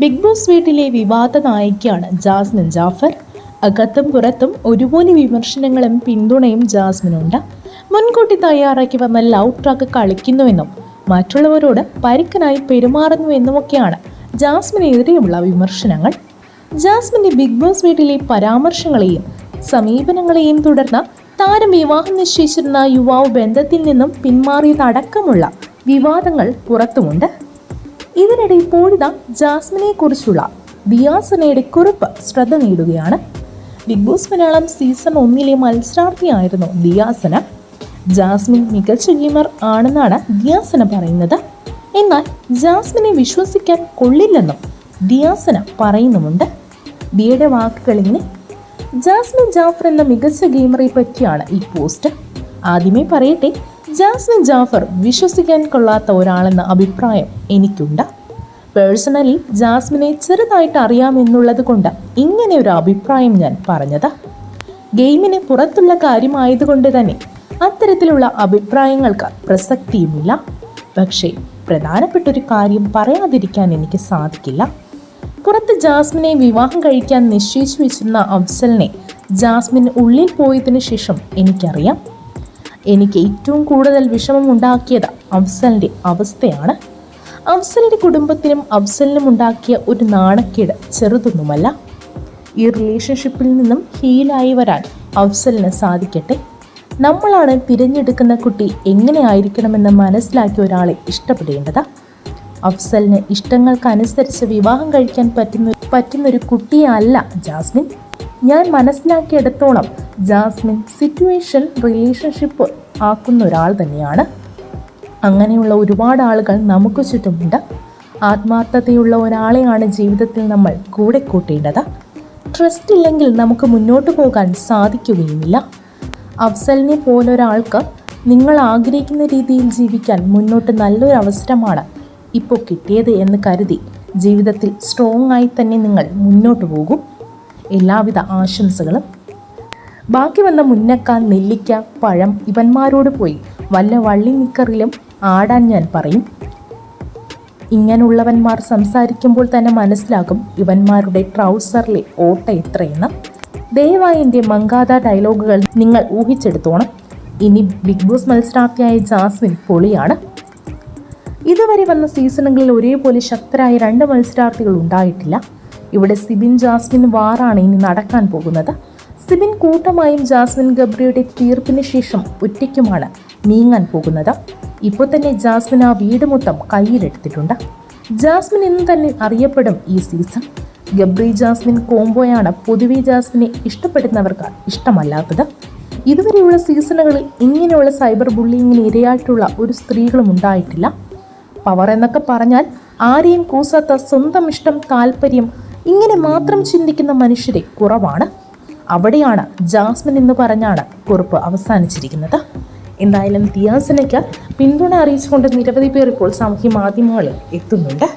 Big boss വീട്ടിലെ വിവാദ നായികയാണ് Jasmine Jafar. അകത്തും പുറത്തും ഒരുപോലെ വിമർശനങ്ങളും പിന്തുണയും ജാസ്മിനുണ്ട്. മുൻകൂട്ടി തയ്യാറാക്കി വന്ന ലവ് ട്രാക്ക് കളിക്കുന്നുവെന്നും മറ്റുള്ളവരോട് പരുക്കനായി പെരുമാറുന്നുവെന്നുമൊക്കെയാണ് ജാസ്മിനെതിരെയുള്ള വിമർശനങ്ങൾ. ജാസ്മിന്റെ ബിഗ് ബോസ് വീട്ടിലെ പരാമർശങ്ങളെയും സമീപനങ്ങളെയും തുടർന്ന് താരം വിവാഹം നിശ്ചയിച്ചിരുന്ന യുവാവ് ബന്ധത്തിൽ നിന്നും പിന്മാറിയതടക്കമുള്ള വിവാദങ്ങൾ പുറത്തുമുണ്ട്. ഇതിനിടെ ഇപ്പോഴിത ജാസ്മിനെ കുറിച്ചുള്ള ദിയാസനയുടെ കുറിപ്പ് ശ്രദ്ധ നേടുകയാണ്. ബിഗ് ബോസ് മലയാളം സീസൺ ഒന്നിലെ മത്സരാർത്ഥിയായിരുന്നു ദിയാസന. ജാസ്മിൻ മികച്ച ഗെയിമർ ആണെന്നാണ് ദിയാസന പറയുന്നത്. എന്നാൽ ജാസ്മിനെ വിശ്വസിക്കാൻ കൊള്ളില്ലെന്നും ദിയാസന പറയുന്നുമുണ്ട്. ദിയയുടെ വാക്കുകൾ ഇങ്ങനെ ജാസ്മിൻ ജാഫർ എന്ന മികച്ച ഗെയിമറെ പറ്റിയാണ് ഈ പോസ്റ്റ്. ആദ്യമേ പറയട്ടെ ജാസ്മിൻ ജാഫർ വിശ്വസിക്കാൻ കൊള്ളാത്ത ഒരാളെന്ന അഭിപ്രായം എനിക്കുണ്ട്. പേഴ്സണലി ജാസ്മിനെ ചെറുതായിട്ട് അറിയാമെന്നുള്ളത് കൊണ്ട് ഇങ്ങനെ ഒരു അഭിപ്രായം ഞാൻ പറഞ്ഞത്. ഗെയിമിന് പുറത്തുള്ള കാര്യമായതുകൊണ്ട് തന്നെ അത്തരത്തിലുള്ള അഭിപ്രായങ്ങൾക്ക് പ്രസക്തിയുമില്ല. പക്ഷേ പ്രധാനപ്പെട്ടൊരു കാര്യം പറയാതിരിക്കാൻ എനിക്ക് സാധിക്കില്ല. പുറത്ത് ജാസ്മിനെ വിവാഹം കഴിക്കാൻ നിശ്ചയിച്ചു വെച്ചിരുന്ന അഫ്സലിനെ ജാസ്മിൻ ഉള്ളിൽ പോയതിനു ശേഷം എനിക്കറിയാം. എനിക്ക് ഏറ്റവും കൂടുതൽ വിഷമം ഉണ്ടാക്കിയത് അഫ്സലിന്റെ അവസ്ഥയാണ്. അഫ്സലിന്റെ കുടുംബത്തിനും അഫ്സലിനും ഉണ്ടാക്കിയ ഒരു നാണക്കേട് ചെറുതൊന്നുമല്ല. ഈ റിലേഷൻഷിപ്പിൽ നിന്നും ഹീലായി വരാൻ അഫ്സലിന് സാധിക്കട്ടെ. നമ്മളാണ് തിരഞ്ഞെടുക്കുന്ന കുട്ടി എങ്ങനെ ആയിരിക്കണമെന്ന് മനസ്സിലാക്കിയ ഒരാളെ ഇഷ്ടപ്പെടേണ്ടത്. അഫ്സലിന് ഇഷ്ടങ്ങൾക്കനുസരിച്ച് വിവാഹം കഴിക്കാൻ പറ്റുന്ന പറ്റുന്നൊരു കുട്ടിയല്ല ജാസ്മിൻ. ഞാൻ മനസ്സിലാക്കിയെടുത്തോളം ജാസ്മിൻ സിറ്റുവേഷൻ റിലേഷൻഷിപ്പ് ആക്കുന്ന ഒരാൾ തന്നെയാണ്. അങ്ങനെയുള്ള ഒരുപാട് ആളുകൾ നമുക്ക് ചുറ്റുമുണ്ട്. ആത്മാർത്ഥതയുള്ള ഒരാളെയാണ് ജീവിതത്തിൽ നമ്മൾ കൂടെ കൂട്ടേണ്ടത്. ട്രസ്റ്റ് ഇല്ലെങ്കിൽ നമുക്ക് മുന്നോട്ട് പോകാൻ സാധിക്കുകയുമില്ല. അഫ്സലിനെ പോലൊരാൾക്ക് നിങ്ങൾ ആഗ്രഹിക്കുന്ന രീതിയിൽ ജീവിക്കാൻ മുന്നോട്ട് നല്ലൊരു അവസരമാണ് ഇപ്പോൾ കിട്ടിയത് എന്ന് കരുതി ജീവിതത്തിൽ സ്ട്രോങ് ആയി തന്നെ നിങ്ങൾ മുന്നോട്ട് പോകും. എല്ലാവിധ ആശംസകളും. ബാക്കി വന്ന മുന്നക്ക നെല്ലിക്ക പഴം ഇവന്മാരോട് പോയി. വല്ല വള്ളി നിക്കറിലും ആടാൻ ഞാൻ പറയും. ഇങ്ങനെയുള്ളവന്മാർ സംസാരിക്കുമ്പോൾ തന്നെ മനസ്സിലാകും ഇവന്മാരുടെ ട്രൗസറിലെ ഓട്ട എത്രയെന്ന്. ദയവായി എന്റെ മങ്കാത ഡയലോഗുകൾ നിങ്ങൾ ഊഹിച്ചെടുത്തോണം. ഇനി ബിഗ് ബോസ് മത്സരാർത്ഥിയായ ജാസ്മിൻ പൊളിയാണ്. ഇതുവരെ വന്ന സീസണുകളിൽ ഒരേപോലെ ശക്തരായ രണ്ട് മത്സരാർത്ഥികൾ ഉണ്ടായിട്ടില്ല. ഇവിടെ സിബിൻ ജാസ്മിൻ വാറാണ് ഇനി നടക്കാൻ പോകുന്നത്. സിബിൻ കൂട്ടമായും ജാസ്മിൻ ഗബ്രിയുടെ തീർപ്പിന് ശേഷം ഒറ്റയ്ക്കുമാണ് നീങ്ങാൻ പോകുന്നത്. ഇപ്പോൾ തന്നെ ജാസ്മിൻ ആ വീട് മൊത്തം കയ്യിലെടുത്തിട്ടുണ്ട്. ജാസ്മിൻ ഇന്ന് തന്നെ അറിയപ്പെടും ഈ സീസൺ. ഗബ്രി ജാസ്മിൻ കോംബോയാണ് പൊതുവെ ജാസ്മിനെ ഇഷ്ടപ്പെടുന്നവർക്ക് ഇഷ്ടമല്ലാത്തത്. ഇതുവരെയുള്ള സീസണുകളിൽ ഇങ്ങനെയുള്ള സൈബർ ബുള്ളിങ്ങിന് ഇരയായിട്ടുള്ള ഒരു സ്ത്രീകളും ഉണ്ടായിട്ടില്ല. പവർ എന്നൊക്കെ പറഞ്ഞാൽ ആരെയും കൂസാത്ത സ്വന്തം ഇഷ്ടം താല്പര്യം ഇങ്ങനെ മാത്രം ചിന്തിക്കുന്ന മനുഷ്യരെ കുറവാണ്. അവിടെയാണ് ജാസ്മിൻ എന്ന് പറഞ്ഞാണ് കുറിപ്പ് അവസാനിച്ചിരിക്കുന്നത്. എന്തായാലും തിയാസനയ്ക്ക് പിന്തുണ അറിയിച്ചുകൊണ്ട് നിരവധി പേർ ഇപ്പോൾ സാമൂഹ്യ മാധ്യമങ്ങളിൽ എത്തുന്നുണ്ട്.